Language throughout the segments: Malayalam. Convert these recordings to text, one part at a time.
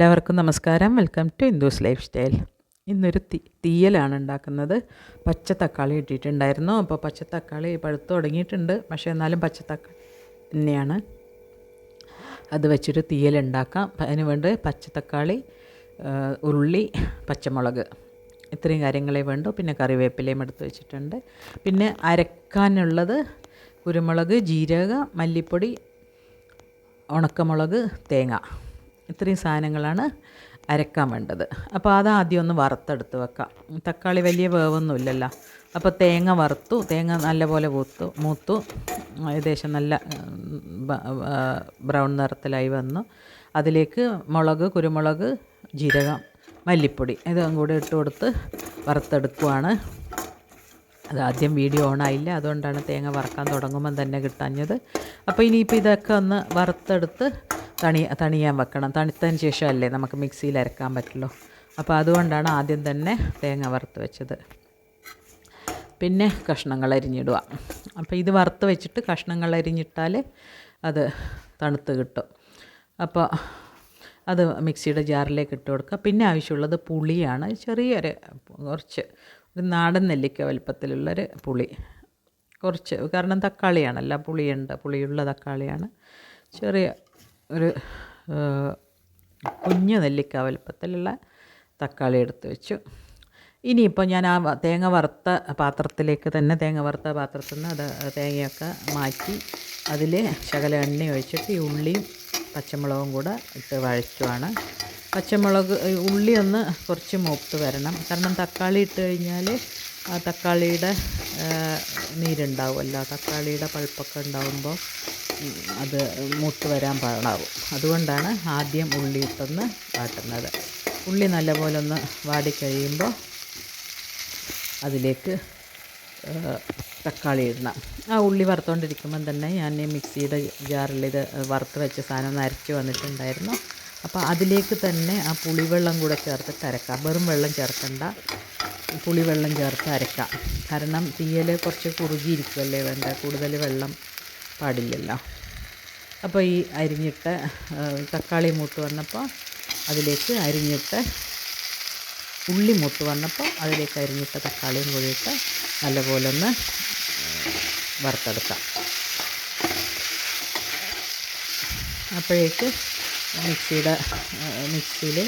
എല്ലാവർക്കും നമസ്കാരം. Welcome to Hindus life style ഇന്നൊരു തീ തീയലാണ് ഉണ്ടാക്കുന്നത്. പച്ച തക്കാളി ഇട്ടിട്ടുണ്ടായിരുന്നു. അപ്പോൾ പച്ച തക്കാളി പഴുത്ത് തുടങ്ങിയിട്ടുണ്ട്. പക്ഷേ എന്നാലും പച്ച തക്കാളി തന്നെയാണ്. അത് വെച്ചൊരു തീയൽ ഉണ്ടാക്കാം. അതിന് വേണ്ടി പച്ച തക്കാളി ഉള്ളി പച്ചമുളക്. ഇത്രയും കാര്യങ്ങളെ വേണ്ടു. പിന്നെ കറിവേപ്പിലയും എടുത്ത് വെച്ചിട്ടുണ്ട്. പിന്നെ അരക്കാനുള്ളത് കുരുമുളക് ജീരക മല്ലിപ്പൊടി ഉണക്കമുളക് തേങ്ങ. ഇത്രയും സാധനങ്ങളാണ് അരക്കാൻ വേണ്ടത്. അപ്പോൾ അത് ആദ്യം ഒന്ന് വറുത്തെടുത്ത് വെക്കാം. തക്കാളി വലിയ വേവൊന്നുമില്ലല്ലോ. അപ്പോൾ തേങ്ങ വറുത്തു തേങ്ങ നല്ലപോലെ മൂത്തു മൂത്തു. ഏകദേശം നല്ല ബ്രൗൺ നിറത്തിലായി വന്നു. അതിലേക്ക് മുളക് കുരുമുളക് ജീരകം മല്ലിപ്പൊടി ഇതും കൂടെ ഇട്ട് കൊടുത്ത് വറുത്തെടുക്കുവാണ്. അത് ആദ്യം വീഡിയോ ഓൺ ആയില്ല. അതുകൊണ്ടാണ് തേങ്ങ വറക്കാൻ തുടങ്ങുമ്പം തന്നെ കിട്ടാഞ്ഞത്. അപ്പോൾ ഇനിയിപ്പോൾ ഇതൊക്കെ ഒന്ന് വറുത്തെടുത്ത് തണി തണിയാൻ വെക്കണം. തണുത്തതിന് ശേഷമല്ലേ നമുക്ക് മിക്സിയിൽ അരക്കാൻ പറ്റുള്ളൂ. അപ്പോൾ അതുകൊണ്ടാണ് ആദ്യം തന്നെ തേങ്ങ വറുത്ത് വെച്ചത്. പിന്നെ കഷ്ണങ്ങൾ അരിഞ്ഞിടുക. അപ്പോൾ ഇത് വറുത്ത് വെച്ചിട്ട് കഷ്ണങ്ങൾ അരിഞ്ഞിട്ടാൽ അത് തണുത്ത് കിട്ടും. അപ്പോൾ അത് മിക്സിയുടെ ജാറിലേക്ക് ഇട്ട് കൊടുക്കുക. പിന്നെ ആവശ്യമുള്ളത് പുളിയാണ്. ചെറിയൊരു കുറച്ച് ഒരു നാടൻ നെല്ലിക്ക വലുപ്പത്തിലുള്ളൊരു പുളി. കുറച്ച് കാരണം തക്കാളിയാണല്ലോ. പുളിയുണ്ട്. പുളിയുള്ള തക്കാളിയാണ്. ചെറിയ ഒരു കുഞ്ഞു നെല്ലിക്ക വലുപ്പത്തിലുള്ള തക്കാളി എടുത്ത് വെച്ചു. ഇനിയിപ്പോൾ ഞാൻ ആ തേങ്ങ വറുത്ത പാത്രത്തിലേക്ക് തന്നെ തേങ്ങ വറുത്ത പാത്രത്തിൽ നിന്ന് അത് തേങ്ങയൊക്കെ മാറ്റി അതിൽ ശകല എണ്ണ ഒഴിച്ചിട്ട് ഈ ഉള്ളിയും പച്ചമുളകും കൂടെ ഇട്ട് വഴറ്റുവാണ്. പച്ചമുളക് ഉള്ളി ഒന്ന് കുറച്ച് മൂത്ത് വരണം. കാരണം തക്കാളി ഇട്ട് കഴിഞ്ഞാൽ ആ തക്കാളിയുടെ നീരുണ്ടാവുമല്ലോ. തക്കാളിയുടെ പഴുപ്പൊക്കെ ഉണ്ടാവുമ്പോൾ ഉം, അത് മൂത്ത് വരാൻ പാടാവും. അതുകൊണ്ടാണ് ആദ്യം ഉള്ളി ഇട്ടൊന്ന് വാട്ടുന്നത്. ഉള്ളി നല്ലപോലെ ഒന്ന് വാടിക്കഴിയുമ്പോൾ അതിലേക്ക് തക്കാളി ഇടണം. ആ ഉള്ളി വറുത്തുകൊണ്ടിരിക്കുമ്പം തന്നെ ഞാൻ ഈ മിക്സിയുടെ ജാറിൽ ഇത് വറുത്ത് വെച്ച സാധനം അരച്ച് വന്നിട്ടുണ്ടായിരുന്നു. അപ്പോൾ അതിലേക്ക് തന്നെ ആ പുളിവെള്ളം കൂടെ ചേർത്ത് അരക്കാം വെറും വെള്ളം ചേർക്കണ്ട. പുളിവെള്ളം ചേർത്ത് അരക്കാം. കാരണം തീയൽ കുറച്ച് കുറുകിയിരിക്കുമല്ലേ വേണ്ട. കൂടുതൽ വെള്ളം പാടില്ലല്ലോ. അപ്പോൾ ഈ അരിഞ്ഞിട്ട് തക്കാളി മൂത്ത് വന്നപ്പോൾ അതിലേക്ക് അരിഞ്ഞിട്ട് ഉള്ളി മൂത്ത് വന്നപ്പോൾ അതിലേക്ക് അരിഞ്ഞിട്ട തക്കാളിയും കൂടിയിട്ട് നല്ലപോലെ ഒന്ന് വറുത്തെടുക്കാം. അപ്പോഴേക്ക് മിക്സിയുടെ മിക്സിയിൽ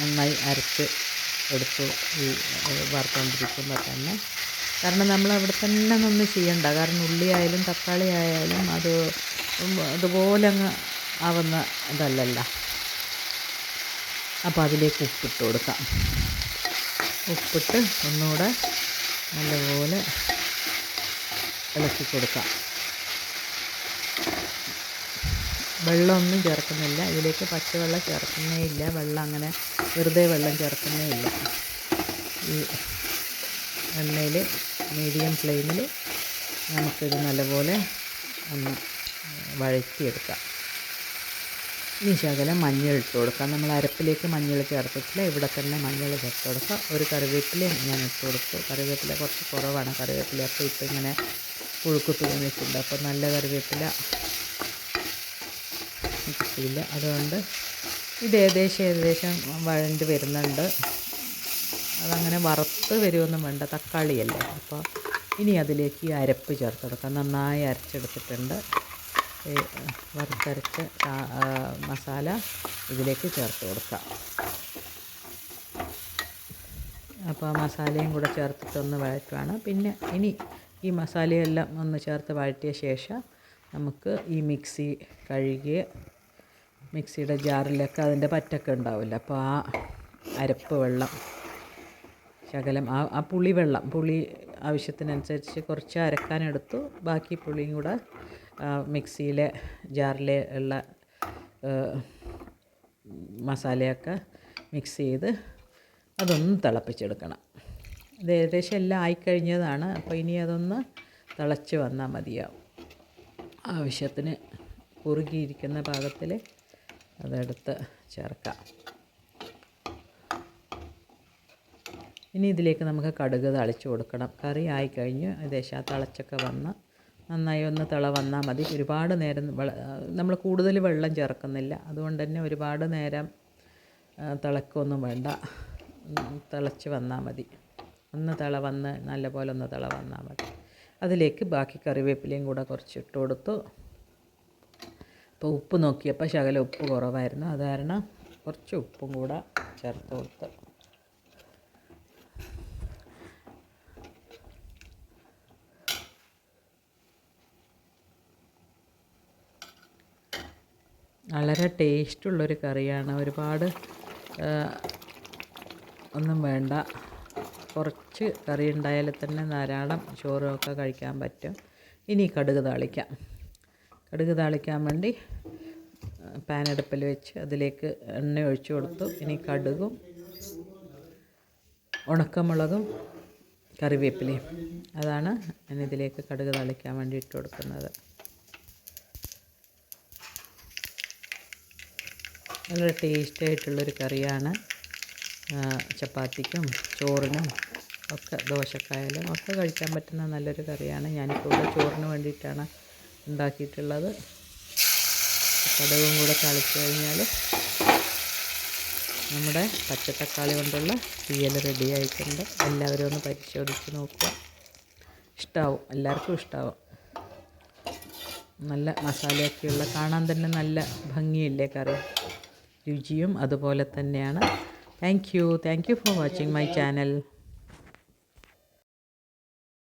നന്നായി അരച്ച് എടുത്തു ഈ വറുത്തുകൊണ്ടിരിക്കുമ്പോൾ തന്നെ കാരണം നമ്മൾ അവിടെ തന്നെ നിന്ന് ചെയ്യണ്ട. കാരണം ഉള്ളിയായാലും തക്കാളി ആയാലും അത് അതുപോലെ അങ്ങ് ആവുന്ന ഇതല്ലല്ലോ. അപ്പോൾ അതിലേക്ക് ഉപ്പിട്ട് കൊടുക്കാം. ഉപ്പിട്ട് ഒന്നുകൂടെ നല്ലപോലെ ഇളക്കി കൊടുക്കാം. വെള്ളമൊന്നും ചേർക്കുന്നില്ല. ഇതിലേക്ക് പച്ചവെള്ളം ചേർക്കുന്നേ ഇല്ല വെള്ളം അങ്ങനെ വെറുതെ വെള്ളം ചേർക്കുന്നേ ഇല്ല ഈ എണ്ണയിൽ മീഡിയം ഫ്ലെയിമിൽ നമുക്കിത് നല്ലപോലെ ഒന്ന് വഴറ്റിയെടുക്കാം. ഇനി ശകലം മഞ്ഞൾ ഇട്ട് കൊടുക്കാം. നമ്മൾ അരപ്പിലേക്ക് മഞ്ഞൾ ചേർത്തിട്ടില്ല. ഇവിടെ തന്നെ മഞ്ഞൾ ചേർത്ത് കൊടുക്കുക ഒരു കറിവേപ്പില ഞാൻ ഇട്ട് കൊടുത്തു. കറിവേപ്പില കുറച്ച് കുറവാണ്. കറിവേപ്പില അപ്പോൾ ഇപ്പം ഇങ്ങനെ പുഴുക്കുത്തി വന്നിട്ടുണ്ട് അപ്പോൾ നല്ല കറിവേപ്പില കിട്ടിയില്ല. അതുകൊണ്ട് ഇത് ഏകദേശം ഏകദേശം വഴണ്ട് വരുന്നുണ്ട്. അതങ്ങനെ വറുത്ത് വരുമൊന്നും വേണ്ട തക്കാളിയല്ലേ? അപ്പോൾ ഇനി അതിലേക്ക് ഈ അരപ്പ് ചേർത്ത് കൊടുക്കാം. നന്നായി അരച്ചെടുത്തിട്ടുണ്ട്. വറുത്തരച്ച മസാല ഇതിലേക്ക് ചേർത്ത് കൊടുക്കാം. അപ്പോൾ മസാലയും കൂടെ ചേർത്തിട്ടൊന്ന് വഴറ്റുവാണ്. പിന്നെ ഇനി ഈ മസാലയെല്ലാം ഒന്ന് ചേർത്ത് വഴറ്റിയ ശേഷം നമുക്ക് ഈ മിക്സി കഴുകിയ മിക്സിയുടെ ജാറിലൊക്കെ അതിന്റെ പറ്റൊക്കെ ഉണ്ടാവില്ല? അപ്പോൾ ആ അരപ്പ് വെള്ളം ശകലം. ആ ആ പുളി വെള്ളം പുളി ആവശ്യത്തിനനുസരിച്ച് കുറച്ച് അരക്കാനെടുത്തു ബാക്കി പുളിയും കൂടെ മിക്സിയിലെ ജാറിലെ ഉള്ള മസാലയൊക്കെ മിക്സ് ചെയ്ത് അതൊന്ന് തിളപ്പിച്ചെടുക്കണം. ഇത് ഏകദേശം എല്ലാം ആയിക്കഴിഞ്ഞതാണ്. അപ്പോൾ ഇനി അതൊന്ന് തിളച്ച് വന്നാൽ മതിയാവും. ആവശ്യത്തിന് കുറുകിയിരിക്കുന്ന പാകത്തിൽ അതെടുത്ത് ചേർക്കാം. ഇനി ഇതിലേക്ക് നമുക്ക് കടുക് തളിച്ച് കൊടുക്കണം. കറി ആയിക്കഴിഞ്ഞ് ഏകദേശം ആ തിളച്ചൊക്കെ വന്ന് നന്നായി ഒന്ന് തിള വന്നാൽ മതി. ഒരുപാട് നേരം നമ്മൾ കൂടുതൽ വെള്ളം ചേർക്കുന്നില്ല. അതുകൊണ്ട് തന്നെ ഒരുപാട് നേരം തിളക്കൊന്നും വേണ്ട. തിളച്ച് വന്നാൽ മതി. ഒന്ന് തിള വന്ന് നല്ലപോലെ ഒന്ന് തിള വന്നാൽ മതി. അതിലേക്ക് ബാക്കി കറിവേപ്പിലയും കൂടെ കുറച്ച് ഇട്ട് കൊടുത്തു. അപ്പോൾ ഉപ്പ് നോക്കിയപ്പോൾ ശകലം ഉപ്പ് കുറവായിരുന്നു. അത് കാരണം കുറച്ച് ഉപ്പും കൂടെ ചേർത്ത് കൊടുത്തു. വളരെ ടേസ്റ്റുള്ളൊരു കറിയാണ്. ഒരുപാട് ഒന്നും വേണ്ട. കുറച്ച് കറി ഉണ്ടായാൽ തന്നെ ധാരാളം ചോറൊക്കെ കഴിക്കാൻ പറ്റും. ഇനി കടുക് താളിക്കാം. കടുക് താളിക്കാൻ വേണ്ടി പാനടുപ്പിൽ വെച്ച് അതിലേക്ക് എണ്ണ ഒഴിച്ചു കൊടുത്തു. ഇനി കടുകും ഉണക്കമുളകും കറിവേപ്പിലയും. അതാണ് ഞാൻ ഇതിലേക്ക് കടുക് താളിക്കാൻ വേണ്ടി ഇട്ട് കൊടുക്കുന്നത്. വളരെ ടേസ്റ്റ് ആയിട്ടുള്ളൊരു കറിയാണ്. ചപ്പാത്തിക്കും ചോറിനും ഒക്കെ ദോശക്കായാലും ഒക്കെ കഴിക്കാൻ പറ്റുന്ന നല്ലൊരു കറിയാണ്. ഞാനിപ്പോൾ ഇവിടെ ചോറിന് വേണ്ടിയിട്ടാണ് ഉണ്ടാക്കിയിട്ടുള്ളത്. കടുകും കൂടെ തളിച്ചു കഴിഞ്ഞാൽ നമ്മുടെ പച്ചത്തക്കാളി കൊണ്ടുള്ള തീയൽ റെഡി ആയിട്ടുണ്ട്. എല്ലാവരും ഒന്ന് പരിശോധിച്ച് നോക്കുക. ഇഷ്ടാവും. എല്ലാവർക്കും ഇഷ്ടാവും. നല്ല മസാലയൊക്കെയുള്ള കാണാൻ തന്നെ നല്ല ഭംഗിയില്ലേ കറി? രുചിയും അതുപോലെ തന്നെയാണ്. Thank you thank you for watching my channel